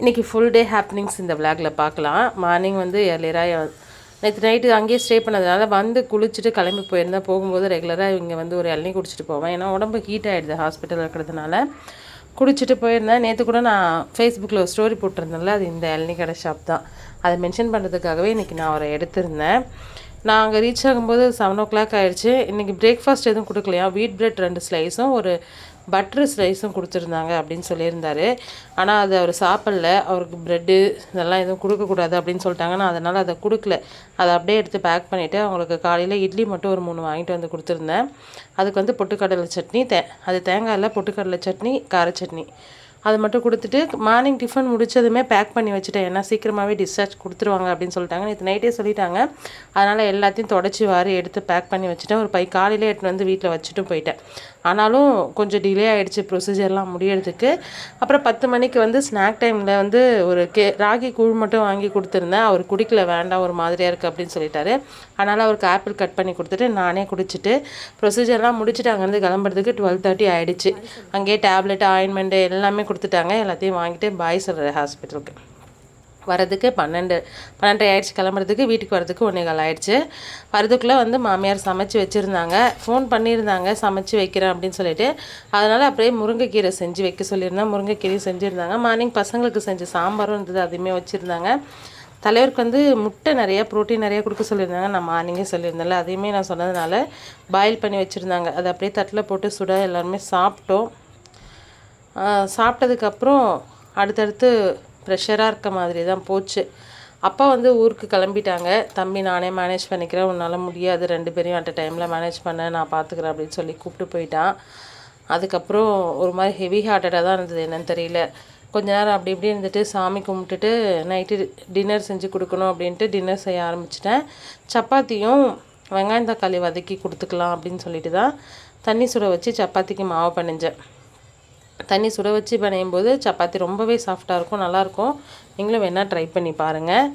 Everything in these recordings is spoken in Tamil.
இன்றைக்கி ஃபுல் டே ஹாப்பனிங்ஸ் இந்த விளாகில் பார்க்கலாம். மார்னிங் வந்து ஏர்லியராக நேற்று நைட்டு அங்கேயே ஸ்டே பண்ணதுனால வந்து குளிச்சுட்டு கிளம்பி போயிருந்தேன். போகும்போது ரெகுலராக இங்கே வந்து ஒரு இளநீ குடிச்சிட்டு போவேன். ஏன்னா உடம்பு ஹீட் ஆகிடுது ஹாஸ்பிட்டல் இருக்கிறதுனால. குடிச்சிட்டு போயிருந்தேன். நேற்று கூட நான் ஃபேஸ்புக்கில் ஒரு ஸ்டோரி போட்டிருந்தேன்ல அது இந்த இளநீ கடை ஷாப் தான். அதை மென்ஷன் பண்ணுறதுக்காகவே இன்றைக்கி நான் அவரை எடுத்திருந்தேன். நான் அங்கே ரீச் ஆகும்போது செவன் ஓ கிளாக் ஆகிடுச்சு இன்றைக்கி பிரேக்ஃபாஸ்ட் எதுவும் கொடுக்கலையா? வீட் பிரெட் ரெண்டு ஸ்லைஸும் ஒரு பட்ரு ஸ்லைஸும் கொடுத்துருந்தாங்க அப்படின்னு சொல்லியிருந்தாரு. ஆனால் அது அவர் சாப்பிடல. அவருக்கு ப்ரெட்டு இதெல்லாம் எதுவும் கொடுக்கக்கூடாது அப்படின்னு சொல்லிட்டாங்க. நான் அதனால் அதை கொடுக்கல. அதை அப்படியே எடுத்து பேக் பண்ணிவிட்டு அவங்களுக்கு காலையில் இட்லி மட்டும் ஒரு மூணு வாங்கிட்டு வந்து கொடுத்துருந்தேன். அதுக்கு வந்து பொட்டுக்கடலை சட்னி தே அது தேங்காயில் பொட்டுக்கடலை சட்னி கார சட்னி. அது மட்டும் கொடுத்துட்டு மார்னிங் டிஃபன் முடிச்சதுமே பேக் பண்ணி வச்சுட்டேன். ஏன்னா சீக்கிரமாகவே டிஸ்சார்ஜ் கொடுத்துருவாங்க அப்படின்னு சொல்லிட்டாங்க. நேற்று நைட்டே சொல்லிட்டாங்க. அதனால் எல்லாத்தையும் தொடச்சி வாரி எடுத்து பேக் பண்ணி வச்சுட்டேன். ஒரு பை காலையில் எடுத்து வந்து வீட்டில் வச்சுட்டு போயிட்டேன். ஆனாலும் கொஞ்சம் டிலே ஆகிடுச்சு ப்ரொசீஜர்லாம் முடியறதுக்கு. அப்புறம் பத்து மணிக்கு வந்து ஸ்நாக் டைமில் வந்து ஒரு கே ராகி கூழ் மட்டும் வாங்கி கொடுத்துருந்தேன். அவர் குடிக்கல வேண்டாம் ஒரு மாதிரியாக இருக்குது அப்படின்னு சொல்லிட்டாரு. அதனால் அவருக்கு ஆப்பிள் கட் பண்ணி கொடுத்துட்டு நானே குடிச்சிட்டு ப்ரொசீஜர்லாம் முடிச்சுட்டு அங்கேருந்து கிளம்புறதுக்கு டுவெல் தேர்ட்டி ஆகிடுச்சு அங்கேயே டேப்லெட் ஆயின்மெண்ட்டு எல்லாமே கொடுத்துட்டாங்க. எல்லாத்தையும் வாங்கிட்டு பாய் சொல்கிற ஹாஸ்பிட்டலுக்கு வரதுக்கு பன்னெண்டு பன்னெண்டரை ஆயிடுச்சு. கிளம்புறதுக்கு வீட்டுக்கு வரதுக்கு ஒன்றே கால் ஆயிடுச்சு. வரதுக்குள்ளே வந்து மாமியார் சமைச்சு வச்சுருந்தாங்க. ஃபோன் பண்ணியிருந்தாங்க. சமைச்சு வைக்கிறேன் அப்படின்னு சொல்லிட்டு. அதனால் அப்படியே முருங்கைக்கீரை செஞ்சு வைக்க சொல்லியிருந்தேன். முருங்கைக்கீரையும் செஞ்சுருந்தாங்க. மார்னிங் பசங்களுக்கு செஞ்சு சாம்பாரும் இருந்தது. அதையுமே வச்சுருந்தாங்க. தலைவருக்கு வந்து முட்டை நிறையா ப்ரோட்டீன் நிறையா கொடுக்க சொல்லியிருந்தாங்க. நான் மார்னிங்கே சொல்லியிருந்தேன்ல அதையுமே நான் சொன்னதுனால பாயில் பண்ணி வச்சுருந்தாங்க. அதை அப்படியே தட்டில் போட்டு சுட எல்லாருமே சாப்பிட்டோம். சாப்பிட்டதுக்கப்புறம் அடுத்தடுத்து ப்ரெஷராக இருக்க மாதிரி தான் போச்சு. அப்பா வந்து ஊருக்கு கிளம்பிட்டாங்க. தம்பி நானே மேனேஜ் பண்ணிக்கிறேன். உன்னால் முடியாது. ரெண்டு பேரையும் அட் டைமில் மேனேஜ் பண்ண. நான் பார்த்துக்குறேன் அப்படின்னு சொல்லி கூப்பிட்டு போயிட்டான். அதுக்கப்புறம் ஒரு மாதிரி ஹெவி ஹார்ட்டடாக தான் இருந்தது. என்னன்னு தெரியல. கொஞ்ச நேரம் அப்படி இப்படி இருந்துட்டு சாமி கும்பிட்டுட்டு நைட்டு டின்னர் செஞ்சு கொடுக்கணும் அப்படின்ட்டு டின்னர் செய்ய ஆரம்பிச்சிட்டேன். சப்பாத்தியும் வெங்காயம் தக்காளி வதக்கி கொடுத்துக்கலாம் அப்படின்னு சொல்லிட்டு தான் தண்ணி சுட வச்சு சப்பாத்திக்கு மாவு பண்ணிஞ்சேன் தண்ணி சுட வச்சு பிணையும் போது சப்பாத்தி ரொம்பவே சாஃப்டாக இருக்கும் நல்லாயிருக்கும். நீங்களும் வேணால் ட்ரை பண்ணி பாருங்கள்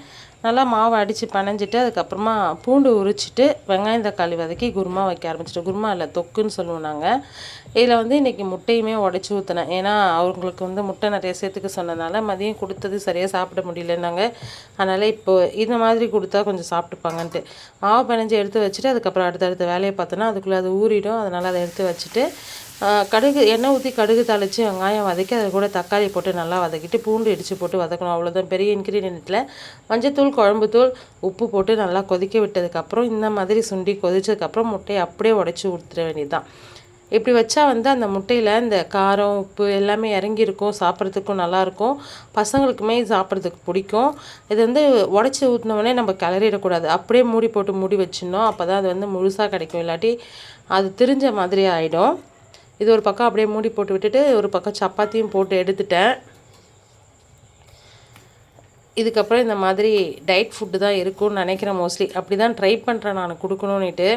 நல்லா மாவு அடித்து பனைஞ்சிட்டு அதுக்கப்புறமா பூண்டு உரிச்சிட்டு வெங்காயம் தக்காளி வதக்கி குருமா வைக்க ஆரம்பிச்சிட்டு குருமா இல்லை தொக்குன்னு சொல்லுவோம் நாங்கள் இதில் வந்து இன்றைக்கி முட்டையுமே உடச்சி ஊற்றினேன் ஏன்னா அவங்களுக்கு வந்து முட்டை நிறைய சேர்த்துக்க சொன்னதுனால மதியம் கொடுத்தது சரியாக சாப்பிட முடியலன்னாங்க. அதனால் இப்போ இந்த மாதிரி கொடுத்தா கொஞ்சம் சாப்பிட்டுப்பாங்கன்ட்டு. மாவு பிணைஞ்சி எடுத்து வச்சுட்டு அதுக்கப்புறம் அடுத்தடுத்த வேலையை பார்த்தோன்னா அதுக்குள்ளே அது ஊறிடும். அதனால் அதை எடுத்து வச்சுட்டு கடுகு எண்ணெய் ஊற்றி கடுகு தாளித்து வெங்காயம் வதக்கி அதில் கூட தக்காளி போட்டு நல்லா வதக்கிட்டு பூண்டு இடித்து போட்டு வதக்கணும். அவ்வளோதான் பெரிய இன்க்ரீடியண்ட்டில் மஞ்சத்தூள் குழம்புத்தூள் உப்பு போட்டு நல்லா கொதிக்க விட்டதுக்கப்புறம் இந்த மாதிரி சுண்டி கொதிச்சதுக்கப்புறம் முட்டையை அப்படியே உடச்சி ஊற்றுற வேண்டியதுதான். இப்படி வச்சா வந்து அந்த முட்டையில் இந்த காரம் உப்பு எல்லாமே இறங்கியிருக்கும் சாப்பிட்றதுக்கும் நல்லாயிருக்கும் பசங்களுக்குமே சாப்பிட்றதுக்கு பிடிக்கும். இது வந்து உடச்சி ஊற்றினோடனே நம்ம கிளறிடக்கூடாது. அப்படியே மூடி போட்டு மூடி வச்சிடணும். அப்போ தான் அது வந்து முழுசாக கிடைக்கும். இல்லாட்டி அது திரிஞ்ச மாதிரி ஆகிடும் இது ஒரு பக்கம் அப்படியே மூடி போட்டு விட்டுட்டு ஒரு பக்கம் சப்பாத்தியும் போட்டு எடுத்துட்டேன். இதுக்கப்புறம் இந்த மாதிரி டயட் ஃபுட்டு தான் இருக்கும்னு நினைக்கிறேன் மோஸ்ட்லி அப்படி தான் ட்ரை பண்ணுறேன் நான் கொடுக்கணுன்னுட்டு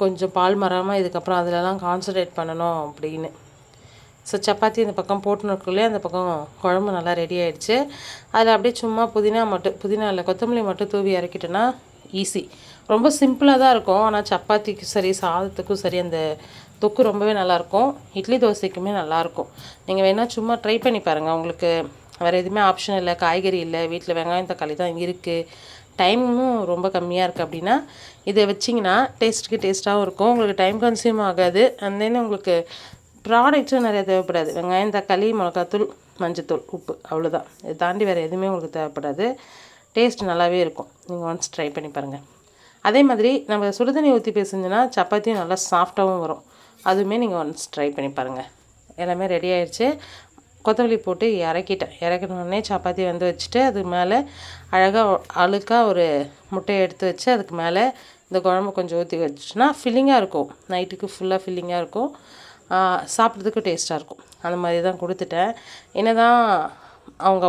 கொஞ்சம் பால் மறாமல் இதுக்கப்புறம் அதிலலாம் கான்சன்ட்ரேட் பண்ணணும் அப்படின்னு. ஸோ சப்பாத்தி இந்த பக்கம் போட்டுனுக்குள்ளே அந்த பக்கம் குழம்பு நல்லா ரெடி ஆகிடுச்சு அதில் அப்படியே சும்மா புதினா மட்டும் புதினா இல்லை கொத்தமல்லி மட்டும் தூவி இறக்கிட்டோன்னா ஈஸி ரொம்ப சிம்பிளாக தான் இருக்கும். ஆனால் சப்பாத்திக்கும் சரி சாதத்துக்கும் சரி அந்த தொக்கு ரொம்பவே நல்லாயிருக்கும். இட்லி தோசைக்குமே நல்லாயிருக்கும். நீங்கள் வேணால் சும்மா ட்ரை பண்ணி பாருங்கள் உங்களுக்கு வேறு எதுவுமே ஆப்ஷன் இல்லை காய்கறி இல்லை வீட்டில் வெங்காயம் தக்காளி தான் இருக்குது டைமும் ரொம்ப கம்மியாக இருக்குது அப்படின்னா இதை வச்சிங்கன்னா டேஸ்ட்டுக்கு டேஸ்ட்டாகவும் இருக்கும். உங்களுக்கு டைம் கன்சியூம் ஆகாது. அண்ட் தென் உங்களுக்கு ப்ராடக்ட்ஸும் நிறையா தேவைப்படாது. வெங்காயம் தக்காளி மிளகாத்தூள் மஞ்சத்தூள் உப்பு அவ்வளோதான் இதை தாண்டி வேறு எதுவுமே உங்களுக்கு தேவைப்படாது. டேஸ்ட் நல்லாவே இருக்கும். நீங்கள் ஒன்ஸ் ட்ரை பண்ணி பாருங்கள் அதே மாதிரி நம்ம சுடுதண்ணி ஊற்றி பேசுனதுன்னா சப்பாத்தியும் நல்லா சாஃப்டாகவும் வரும். அதுவுமே நீங்கள் ஒன்ஸ் ட்ரை பண்ணி பாருங்கள் எல்லாமே ரெடி ஆயிடுச்சு கொத்தமல்லி போட்டு இறக்கிட்டேன். இறக்கணுன்னே சப்பாத்தி வந்து வச்சுட்டு அதுக்கு மேலே அழகாக அழுக்காக ஒரு முட்டையை எடுத்து வச்சு அதுக்கு மேலே இந்த குழம்பு கொஞ்சம் ஊற்றி வச்சுன்னா ஃபில்லிங்காக இருக்கும். நைட்டுக்கு ஃபுல்லாக ஃபில்லிங்காக இருக்கும். சாப்பிட்றதுக்கு டேஸ்ட்டாக இருக்கும். அந்த மாதிரி தான் கொடுத்துட்டேன். என்ன தான் அவங்க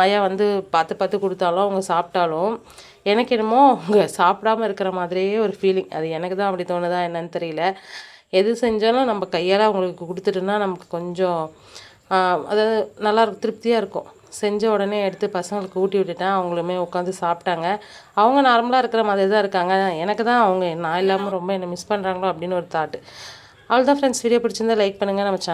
ஆயா வந்து பார்த்து பார்த்து கொடுத்தாலும் அவங்க சாப்பிட்டாலும் எனக்கு என்னமோ அவங்க சாப்பிடாம இருக்கிற மாதிரியே ஒரு ஃபீலிங் அது எனக்கு தான் அப்படி தோணுதா என்னன்னு தெரியல. எது செஞ்சாலும் நம்ம கையால் அவங்களுக்கு கொடுத்துட்டோன்னா நமக்கு கொஞ்சம் அதாவது நல்லா திருப்தியாக இருக்கும். செஞ்ச உடனே எடுத்து பசங்களுக்கு ஊட்டி விட்டுட்டேன். அவங்களுமே உட்காந்து சாப்பிட்டாங்க. அவங்க நார்மலாக இருக்கிற மாதிரி தான் இருக்காங்க. எனக்கு தான் அவங்க நான் இல்லாமல் ரொம்ப என்னை மிஸ் பண்ணுறாங்களோ அப்படின்னு ஒரு தாட்டு அவ்வளோதான் ஃப்ரெண்ட்ஸ் வீடியோ பிடிச்சிருந்தா லைக் பண்ணுங்கள் நம்ம சேனல்